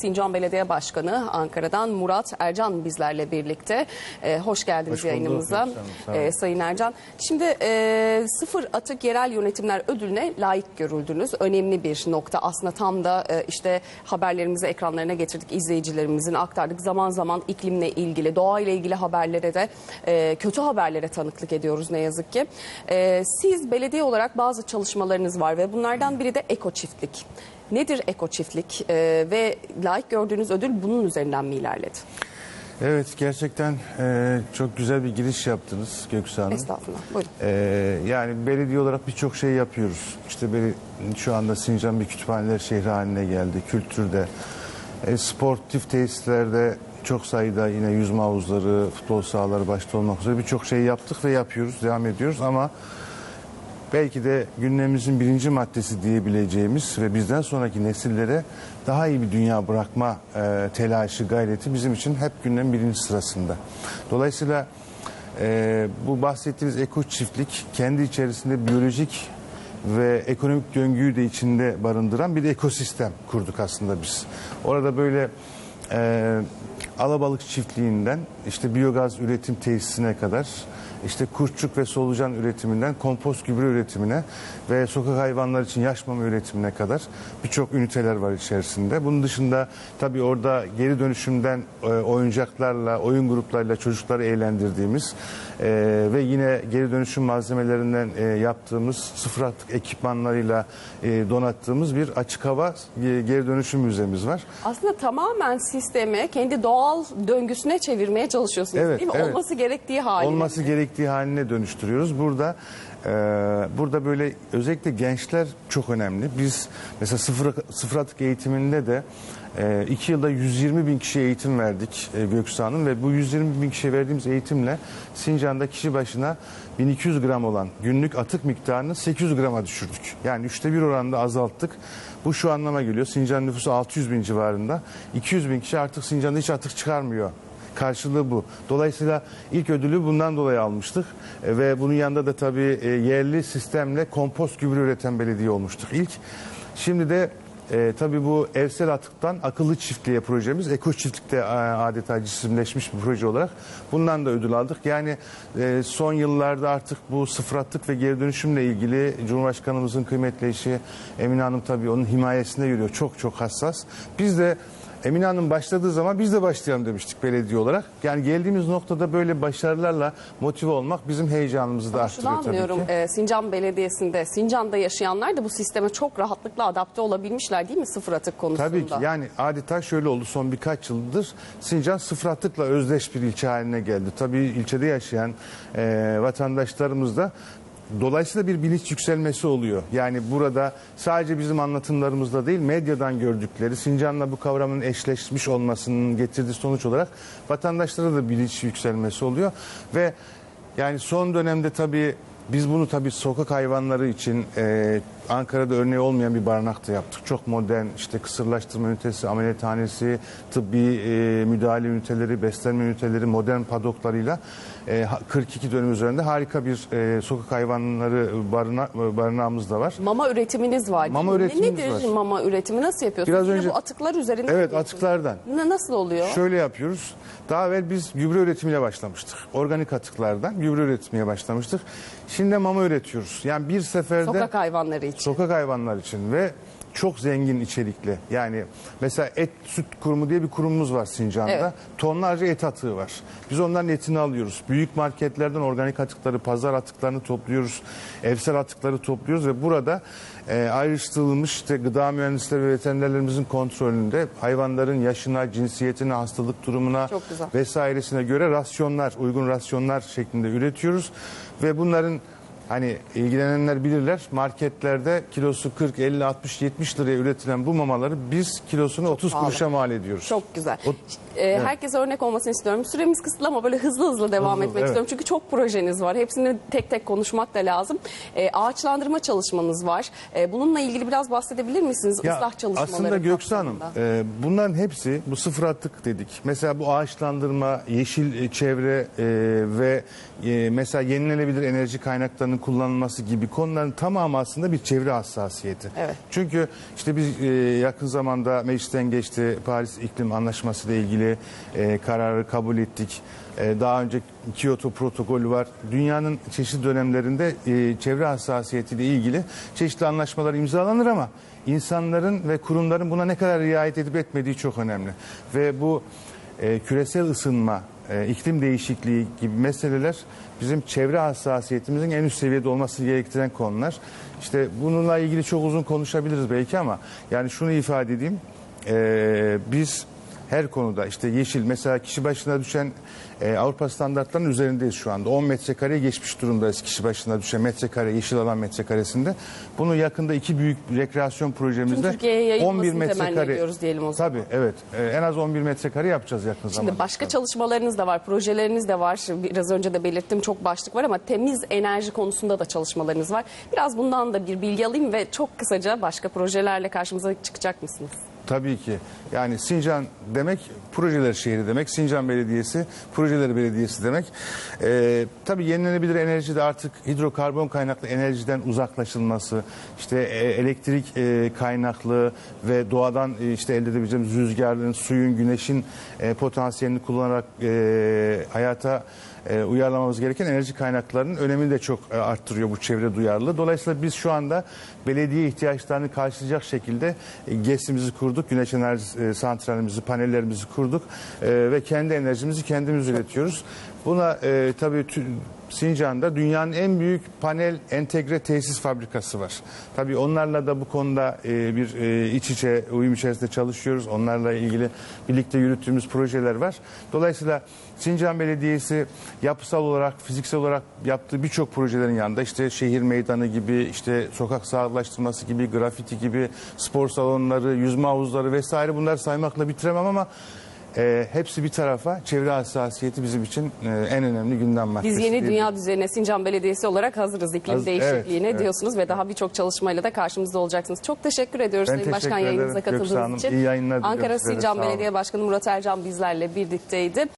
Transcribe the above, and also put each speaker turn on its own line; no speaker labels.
Sincan Belediye Başkanı Ankara'dan Murat Ercan bizlerle birlikte. Ee, hoş geldiniz
Hoş bulduk.
yayınımıza. Ee, Sayın Ercan. Şimdi e, sıfır atık yerel yönetimler ödülüne layık görüldünüz. Önemli bir nokta aslında tam da e, işte haberlerimizi ekranlarına getirdik. izleyicilerimizin aktardık. Zaman zaman iklimle ilgili, doğayla ilgili haberlere de e, kötü haberlere tanıklık ediyoruz ne yazık ki. E, siz belediye olarak bazı çalışmalarınız var ve bunlardan biri de eko çiftlik. Nedir eko çiftlik Ee, ve layık gördüğünüz ödül bunun üzerinden mi ilerledi?
Evet gerçekten e, çok güzel bir giriş yaptınız Göksu Hanım.
Estağfurullah. Buyurun.
E, yani belediye olarak birçok şey yapıyoruz. İşte beli, şu anda Sincan bir kütüphaneler şehri haline geldi. Kültürde, e, sportif tesislerde çok sayıda yine yüzme havuzları, futbol sahaları başta olmak üzere birçok şey yaptık ve yapıyoruz, devam ediyoruz ama belki de gündemimizin birinci maddesi diyebileceğimiz ve bizden sonraki nesillere daha iyi bir dünya bırakma e, telaşı, gayreti bizim için hep gündem birinci sırasında. Dolayısıyla e, bu bahsettiğiniz eko çiftlik kendi içerisinde biyolojik ve ekonomik döngüyü de içinde barındıran bir ekosistem kurduk aslında biz. Orada böyle e, alabalık çiftliğinden işte biyogaz üretim tesisine kadar işte kurtçuk ve solucan üretiminden kompost gübre üretimine ve sokak hayvanlar için yaş mama üretimine kadar birçok üniteler var içerisinde. Bunun dışında tabii orada geri dönüşümden e, oyuncaklarla, oyun gruplarıyla çocukları eğlendirdiğimiz e, ve yine geri dönüşüm malzemelerinden e, yaptığımız sıfır atık ekipmanlarıyla e, donattığımız bir açık hava e, geri dönüşüm müzemiz var.
Aslında tamamen sistemi kendi doğal döngüsüne çevirmeye çalışıyorsunuz
Evet,
değil mi?
evet.
Olması gerektiği haline.
olması gerektiği haline dönüştürüyoruz. Burada e, burada böyle özellikle gençler çok önemli. Biz mesela sıfır, sıfır atık eğitiminde de e, iki yılda 120 bin kişiye eğitim verdik e, Göksu Hanım ve bu 120 bin kişiye verdiğimiz eğitimle Sincan'da kişi başına 1200 gram olan günlük atık miktarını 800 grama düşürdük. Yani üçte bir oranda azalttık. Bu şu anlama geliyor. Sincan nüfusu 600 bin civarında. 200 bin kişi artık Sincan'da hiç atık çıkarmıyor. Karşılığı bu. Dolayısıyla ilk ödülü bundan dolayı almıştık. E, ve bunun yanında da tabii e, yerli sistemle kompost gübre üreten belediye olmuştuk ilk. Şimdi de e, tabii bu evsel atıktan akıllı çiftliğe projemiz eko çiftlikte e, adeta cisimleşmiş bir proje olarak bundan da ödül aldık. Yani e, son yıllarda artık bu sıfır atık ve geri dönüşümle ilgili Cumhurbaşkanımızın kıymetli eşi Emine Hanım tabii onun himayesinde yürüyor. Çok çok hassas. Biz de Emine Hanım başladığı zaman biz de başlayalım demiştik belediye olarak. Yani geldiğimiz noktada böyle başarılarla motive olmak bizim heyecanımızı da arttırıyor tabii
anlıyorum.
ki.
e, Sincan Belediyesi'nde, Sincan'da yaşayanlar da bu sisteme çok rahatlıkla adapte olabilmişler değil mi sıfır atık konusunda?
Tabii ki yani adeta şöyle oldu son birkaç yıldır Sincan sıfır atıkla özdeş bir ilçe haline geldi. Tabii ilçede yaşayan e, vatandaşlarımız da Dolayısıyla bir bilinç yükselmesi oluyor. Yani burada sadece bizim anlatımlarımızda değil medyadan gördükleri Sincan'la bu kavramın eşleşmiş olmasının getirdiği sonuç olarak vatandaşlara da bilinç yükselmesi oluyor. Ve yani son dönemde tabii biz bunu tabii sokak hayvanları için e, Ankara'da örneği olmayan bir barınak da yaptık. Çok modern işte kısırlaştırma ünitesi, ameliyathanesi, tıbbi e, müdahale üniteleri, beslenme üniteleri, modern padoklarıyla e, ha- 42 dönüm üzerinde harika bir e, sokak hayvanları barına, barınağımız da var.
Mama üretiminiz var.
Mama
mi?
üretimimiz
Nedir
var.
mama üretimi? Nasıl yapıyorsunuz?
Biraz
Yine
önce-
bu atıklar üzerinde
Evet atıklardan.
Ne- Nasıl oluyor?
Şöyle yapıyoruz. Daha evvel biz gübre üretimiyle başlamıştık. Organik atıklardan gübre üretmeye başlamıştık. Şimdi de mama üretiyoruz. Yani bir seferde
Sokak hayvanları için.
Sokak hayvanlar için ve çok zengin içerikli. Yani mesela et süt kurumu diye bir kurumumuz var Sincan'da.
Evet.
Tonlarca et atığı var. Biz onların etini alıyoruz. Büyük marketlerden organik atıkları, pazar atıklarını topluyoruz. Evsel atıkları topluyoruz ve burada e, ayrıştırılmış işte gıda mühendisleri ve veterinerlerimizin kontrolünde hayvanların yaşına, cinsiyetine, hastalık durumuna vesairesine göre rasyonlar, uygun rasyonlar şeklinde üretiyoruz ve bunların Hani ilgilenenler bilirler marketlerde kilosu 40, 50, 60, 70 liraya üretilen bu mamaları biz kilosunu 30
pahalı.
kuruşa mal ediyoruz.
Çok güzel.
O-
Ee, Herkese örnek olmasını istiyorum. Süremiz kısıtlı ama böyle hızlı hızlı devam
Hızlı,
etmek
evet.
istiyorum. Çünkü çok projeniz var. Hepsini tek tek konuşmak da lazım. Ee, ağaçlandırma çalışmanız var. Ee, bununla ilgili biraz bahsedebilir misiniz?
Ya
Islah çalışmaları
aslında Göksu Hanım e, bunların hepsi bu sıfır atık dedik. Mesela bu ağaçlandırma, yeşil e, çevre e, ve e, mesela yenilenebilir enerji kaynaklarını kaynaklarının kullanılması gibi konuların tamamı aslında bir çevre hassasiyeti.
Evet.
Çünkü işte biz e, yakın zamanda meclisten geçti Paris İklim Anlaşması ile ilgili e, kararı kabul ettik. E, daha önce Kyoto protokolü var. Dünyanın çeşitli dönemlerinde e, çevre hassasiyetiyle ilgili çeşitli anlaşmalar imzalanır ama insanların ve kurumların buna ne kadar riayet edip etmediği çok önemli. Ve bu e, küresel ısınma, e, iklim değişikliği gibi meseleler bizim çevre hassasiyetimizin en üst seviyede olması gerektiren konular. İşte bununla ilgili çok uzun konuşabiliriz belki ama yani şunu ifade edeyim. E, biz her konuda işte yeşil mesela kişi başına düşen e, Avrupa standartlarının üzerindeyiz şu anda. 10 metrekareye geçmiş durumdayız kişi başına düşen metrekare yeşil alan metrekaresinde. Bunu yakında iki büyük rekreasyon projemizde
Tüm Türkiye'ye yayılmasını temenni ediyoruz diyelim o zaman.
Tabii evet E, en az 11 metrekare yapacağız yakın zamanda.
Şimdi başka çalışmalarınız da var, projeleriniz de var. Biraz önce de belirttim çok başlık var ama temiz enerji konusunda da çalışmalarınız var. Biraz bundan da bir bilgi alayım ve çok kısaca başka projelerle karşımıza çıkacak mısınız?
Tabii ki. Yani Sincan demek projeler şehri demek. Sincan Belediyesi projeleri belediyesi demek. Ee, tabii yenilenebilir enerji de artık hidrokarbon kaynaklı enerjiden uzaklaşılması, işte e, elektrik e, kaynaklı ve doğadan e, işte elde edebileceğimiz rüzgarın, suyun, güneşin e, potansiyelini kullanarak e, hayata e, uyarlamamız gereken enerji kaynaklarının önemini de çok e, arttırıyor bu çevre duyarlılığı. Dolayısıyla biz şu anda belediye ihtiyaçlarını karşılayacak şekilde e, GES'imizi kurduk, güneş enerji e, santralimizi, panellerimizi kurduk ve kendi enerjimizi kendimiz üretiyoruz. Buna e, tabii Sincan'da dünyanın en büyük panel entegre tesis fabrikası var. Tabii onlarla da bu konuda e, bir e, iç içe uyum içerisinde çalışıyoruz. Onlarla ilgili birlikte yürüttüğümüz projeler var. Dolayısıyla Sincan Belediyesi yapısal olarak, fiziksel olarak yaptığı birçok projelerin yanında işte şehir meydanı gibi, işte sokak sağlıklaştırması gibi, grafiti gibi, spor salonları, yüzme havuzları vesaire bunları saymakla bitiremem ama e, hepsi bir tarafa çevre hassasiyeti bizim için e, en önemli gündem maddesi.
Biz yeni
diye
dünya düzenine Sincan Belediyesi olarak hazırız iklim
Hazır-
değişikliğine
evet, evet.
diyorsunuz ve daha birçok çalışmayla da karşımızda olacaksınız. Çok teşekkür ediyoruz
Ben
Sayın Başkan
teşekkür ederim
yayınımıza katıldığınız
Hanım.
için.
İyi yayınlar
Ankara. Sincan. Belediye Başkanı Murat Ercan bizlerle birlikteydi.